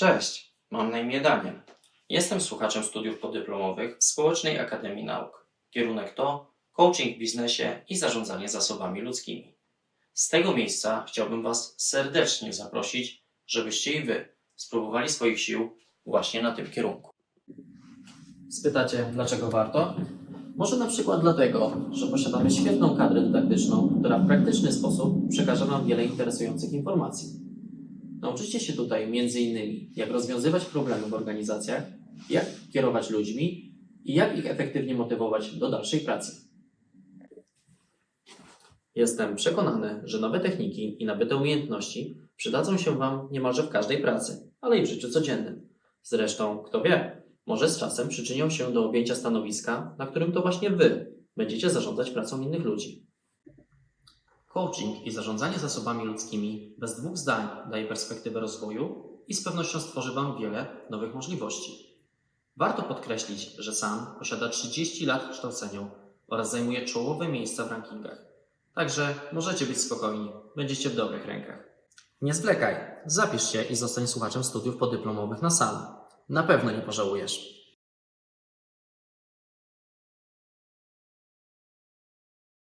Cześć, mam na imię Daniel. Jestem słuchaczem studiów podyplomowych w Społecznej Akademii Nauk. Kierunek to coaching w biznesie i zarządzanie zasobami ludzkimi. Z tego miejsca chciałbym Was serdecznie zaprosić, żebyście i Wy spróbowali swoich sił właśnie na tym kierunku. Spytacie, dlaczego warto? Może na przykład dlatego, że posiadamy świetną kadrę dydaktyczną, która w praktyczny sposób przekaże Wam wiele interesujących informacji. Nauczycie się tutaj m.in. jak rozwiązywać problemy w organizacjach, jak kierować ludźmi i jak ich efektywnie motywować do dalszej pracy. Jestem przekonany, że nowe techniki i nabyte umiejętności przydadzą się Wam niemalże w każdej pracy, ale i w życiu codziennym. Zresztą, kto wie, może z czasem przyczynią się do objęcia stanowiska, na którym to właśnie Wy będziecie zarządzać pracą innych ludzi. Coaching i zarządzanie zasobami ludzkimi bez dwóch zdań daje perspektywę rozwoju i z pewnością stworzy Wam wiele nowych możliwości. Warto podkreślić, że sam posiada 30 lat w kształceniu oraz zajmuje czołowe miejsca w rankingach. Także możecie być spokojni, będziecie w dobrych rękach. Nie zwlekaj, zapisz się i zostań słuchaczem studiów podyplomowych na sam. Na pewno nie pożałujesz.